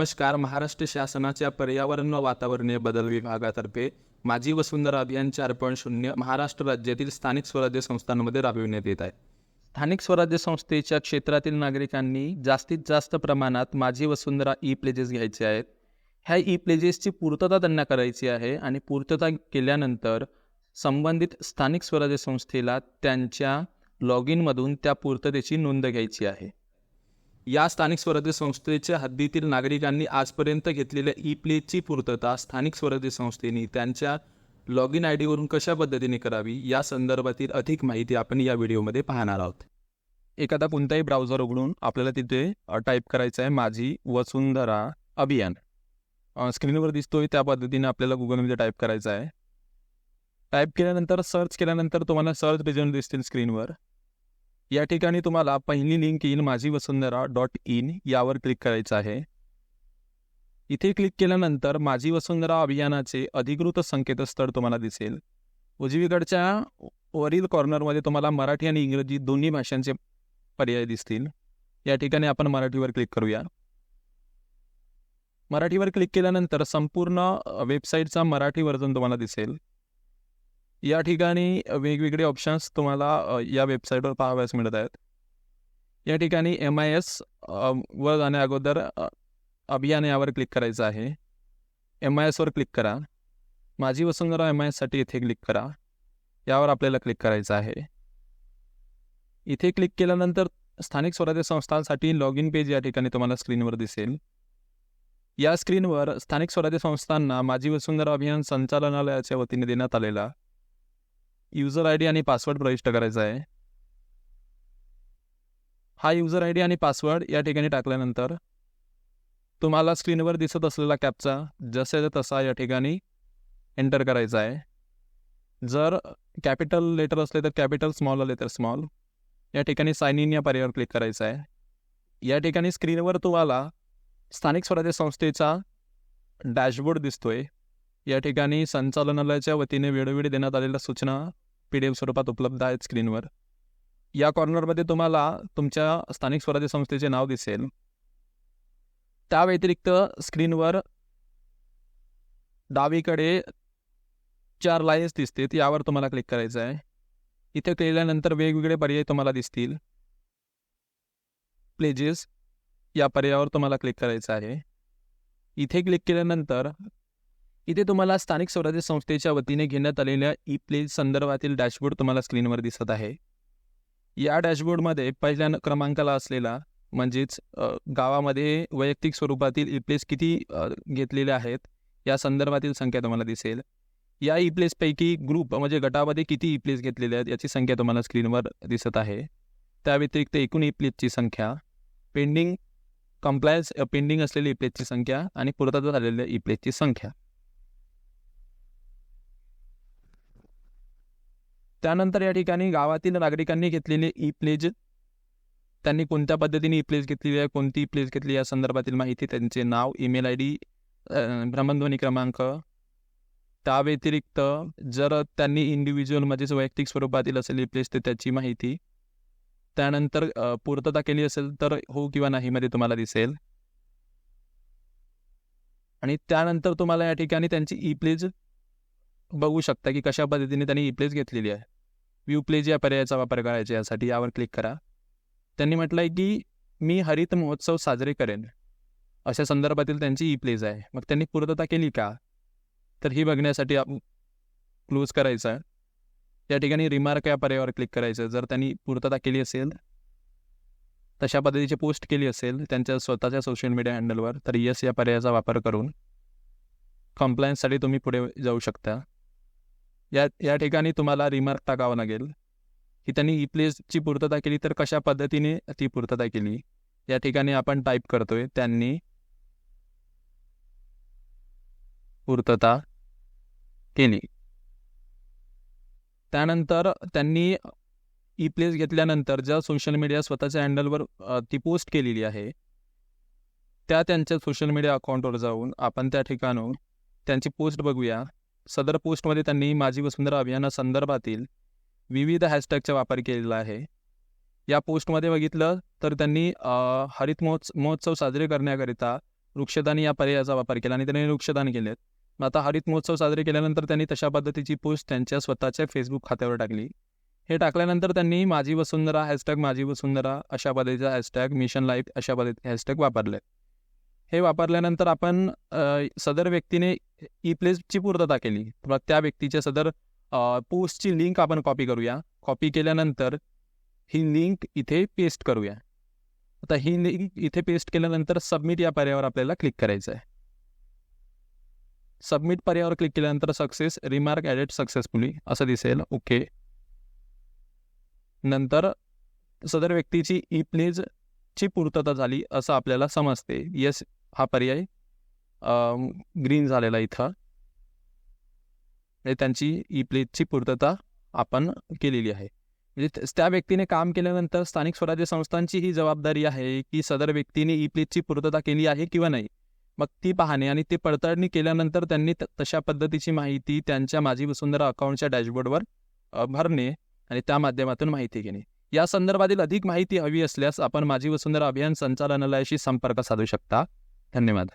नमस्कार. महाराष्ट्र शासनाच्या पर्यावरण व वातावरणीय बदल विभागातर्फे माझी वसुंधरा अभियान चार पॉईंट शून्य महाराष्ट्र राज्यातील स्थानिक स्वराज्य संस्थांमध्ये राबविण्यात येत आहे. स्थानिक स्वराज्य संस्थेच्या क्षेत्रातील नागरिकांनी जास्तीत जास्त प्रमाणात माझी वसुंधरा ई प्लेजेस घ्यायचे आहेत. ह्या ई प्लेजेसची पूर्तता त्यांना करायची आहे आणि पूर्तता केल्यानंतर संबंधित स्थानिक स्वराज्य संस्थेला त्यांच्या लॉग इनमधून त्या पूर्ततेची नोंद घ्यायची आहे. या स्थानिक स्वराज्य संस्थेच्या हद्दीतील नागरिकांनी आजपर्यंत घेतलेल्या ई प्लेची पूर्तता स्थानिक स्वराज्य संस्थेने त्यांच्या लॉग इन आय डीवरून कशा पद्धतीने करावी या संदर्भातील अधिक माहिती आपण या व्हिडिओमध्ये पाहणार आहोत. एखादा कोणताही ब्राउझर उघडून आपल्याला तिथे टाईप करायचं आहे माझी वसुंधरा अभियान. स्क्रीनवर दिसतोय त्या पद्धतीने आपल्याला गुगलमध्ये टाईप करायचं आहे टाईप केल्यानंतर सर्च केल्यानंतर तुम्हाला सर्च रिझल्ट दिसतील स्क्रीनवर. या ठिकाणी तुम्हाला पहिली लिंक येईल माझी वसुंधरा डॉट इन यावर क्लिक करायचं आहे. इथे क्लिक केल्यानंतर माझी वसुंधरा अभियानाचे अधिकृत संकेतस्थळ तुम्हाला दिसेल. उजवीकडच्या वरील कॉर्नरमध्ये तुम्हाला मराठी आणि इंग्रजी दोन्ही भाषांचे पर्याय दिसतील. या ठिकाणी आपण मराठीवर क्लिक करूया. मराठीवर क्लिक केल्यानंतर संपूर्ण वेबसाईटचा मराठी वर्जन तुम्हाला दिसेल. या ठिकाणी वेगवेगळे ऑप्शन्स तुम्हाला या वेबसाईटवर पाहावयास मिळत आहेत. या ठिकाणी एम आय एस वर जाण्या अगोदर अभियान यावर क्लिक करायचं आहे. एम आय एसवर क्लिक करा. माझी वसुंधरा एम आय एससाठी इथे क्लिक करा. यावर आपल्याला क्लिक करायचं आहे. इथे क्लिक केल्यानंतर स्थानिक स्वराज्य संस्थांसाठी लॉग इन पेज या ठिकाणी तुम्हाला स्क्रीनवर दिसेल. या स्क्रीनवर स्थानिक स्वराज्य संस्थांना माझी वसुंधरा अभियान संचालनालयाच्या वतीने देण्यात आलेला युजर आय डी आणि पासवर्ड प्रविष्ट करायचा आहे. हा युजर आय डी आणि पासवर्ड या ठिकाणी टाकल्यानंतर तुम्हाला स्क्रीनवर दिसत असलेला कॅपचा जसे तसा या ठिकाणी एंटर करायचा आहे. जर कॅपिटल लेटर असले तर कॅपिटल स्मॉल आले तर स्मॉल. या ठिकाणी साइन इन या पर्यायावर क्लिक करायचं आहे. या ठिकाणी स्क्रीनवर तुम्हाला स्थानिक स्वराज्य संस्थेचा डॅशबोर्ड दिसतोय. या ठिकाणी संचालनालयाच्या वतीने वेळोवेळी देण्यात आलेल्या सूचना पी डी एफ स्वरूपात उपलब्ध आहेत स्क्रीनवर. या कॉर्नरमध्ये तुम्हाला तुमच्या स्थानिक स्वराज्य संस्थेचे नाव दिसेल. त्या व्यतिरिक्त स्क्रीनवर डावीकडे चार लाईन्स दिसतील यावर तुम्हाला क्लिक करायचं आहे. इथे केल्यानंतर वेगवेगळे पर्याय तुम्हाला दिसतील. प्लेजेस या पर्यायावर तुम्हाला क्लिक करायचं आहे. इथे क्लिक केल्यानंतर इथे तुम्हाला स्थानिक स्वराज्य संस्थेच्या वतीने घेण्यात आलेल्या ई प्ले संदर्भातील डॅशबोर्ड तुम्हाला स्क्रीनवर दिसत आहे. या डॅशबोर्डमध्ये पहिल्या क्रमांकाला असलेला म्हणजेच गावामध्ये वैयक्तिक स्वरूपातील ई प्लेस किती घेतलेले आहेत या संदर्भातील संख्या तुम्हाला दिसेल. या ई प्लेसपैकी ग्रुप म्हणजे गटामध्ये किती ई प्लेस घेतलेले आहेत याची संख्या तुम्हाला स्क्रीनवर दिसत आहे. त्या व्यतिरिक्त एकूण ई प्लेसची संख्या पेंडिंग कम्प्लायन्स पेंडिंग असलेली ई प्लेसची संख्या आणि पूर्तता झालेल्या ई प्लेसची संख्या. त्यानंतर या ठिकाणी गावातील नागरिकांनी घेतलेले ई प्लेज त्यांनी कोणत्या पद्धतीने ई प्लेज घेतलेली आहे कोणती ई घेतली या संदर्भातील माहिती त्यांचे नाव ईमेल आय डी भ्रमणध्वनी क्रमांक त्या व्यतिरिक्त जर त्यांनी इंडिव्हिज्युअल म्हणजेच वैयक्तिक स्वरूपातील असेल ई प्लेस तर त्याची माहिती त्यानंतर पूर्तता केली असेल तर हो किंवा नाही मध्ये तुम्हाला दिसेल. आणि त्यानंतर तुम्हाला या ठिकाणी त्यांची ई प्लेज बघू शकता की कशा पद्धतीने त्यांनी ई प्लेस घेतलेली आहे. व्ह्यू प्लेज या पर्यायाचा वापर करायचा यासाठी यावर क्लिक करा. त्यांनी म्हटलं आहे की मी हरित महोत्सव साजरे करेन. अशा संदर्भातील त्यांची ई प्लेज आहे. मग त्यांनी पूर्तता केली का? तर ही बघण्यासाठी आप क्लोज करायचं. या ठिकाणी रिमार्क या पर्यायावर क्लिक करायचं. जर त्यांनी पूर्तता केली असेल तशा पद्धतीची पोस्ट केली असेल त्यांच्या स्वतःच्या सोशल मीडिया हँडलवर तर यस या पर्यायाचा वापर करून कम्प्लायन्ससाठी तुम्ही पुढे जाऊ शकता. या या ठिकाणी तुम्हाला रिमार्क टाकावं लागेल. की त्यांनी e ई प्लेसची पूर्तता केली तर कशा पद्धतीने ती पूर्तता केली? या ठिकाणी आपण टाईप करतोय त्यांनी पूर्तता केली. त्यानंतर त्यांनी e ई प्लेस घेतल्यानंतर ज्या सोशल मीडिया स्वतःच्या हँडलवर ती पोस्ट केलेली आहे त्या त्यांच्या सोशल मीडिया अकाउंटवर जाऊन आपण त्या ठिकाणून त्यांची पोस्ट बघूया. सदर पोस्टमध्ये त्यांनी माझी वसुंधरा अभियानासंदर्भातील विविध हॅशटॅगचा वापर केलेला आहे. या पोस्टमध्ये बघितलं तर त्यांनी हरित महोत्स महोत्सव साजरे करण्याकरिता वृक्षदानी या पर्यायाचा वापर केला आणि त्यांनी वृक्षदान केलेत. मग आता हरित महोत्सव साजरे केल्यानंतर त्यांनी तशा पद्धतीची पोस्ट त्यांच्या स्वतःच्या फेसबुक खात्यावर टाकली. हे टाकल्यानंतर त्यांनी माझी वसुंधरा हॅशटॅग माझी वसुंधरा अशा पद्धतीचा हॅशटॅग मिशन लाईफ अशा पद्धती हॅशटॅग वापरले हे वापरल्यानंतर आपण सदर व्यक्तीने ई प्लेसची पूर्तता केली. त्या व्यक्तीच्या सदर पोस्टची लिंक आपण कॉपी करूया. कॉपी केल्यानंतर ही लिंक इथे पेस्ट करूया. आता ही लिंक इथे पेस्ट केल्यानंतर सबमिट या पर्यायावर आपल्याला क्लिक करायचं आहे सबमिट पर्यायावर क्लिक केल्यानंतर सक्सेस रिमार्क ॲडेड सक्सेसफुली असं दिसेल. ओके. नंतर सदर व्यक्तीची ई प्लेजची पूर्तता झाली असं आपल्याला समजते. येस हा पर्याय ग्रीन झालेला इथं. म्हणजे त्यांची ई प्लेजची पूर्तता आपण केलेली आहे. म्हणजे त्या- व्यक्तीने काम केल्यानंतर स्थानिक स्वराज्य संस्थांची ही जबाबदारी आहे की सदर व्यक्तीने ई प्लेजची पूर्तता केली आहे किंवा नाही. मग ती पाहणे आणि ती पडताळणी केल्यानंतर त्यांनी तशा पद्धतीची माहिती त्यांच्या माझी वसुंधरा अकाउंटच्या डॅशबोर्डवर भरणे आणि त्या माध्यमातून माहिती घेणे. या संदर्भातील अधिक माहिती हवी असल्यास आपण माझी वसुंधरा अभियान संचालनालयाशी संपर्क साधू शकता. धन्यवाद.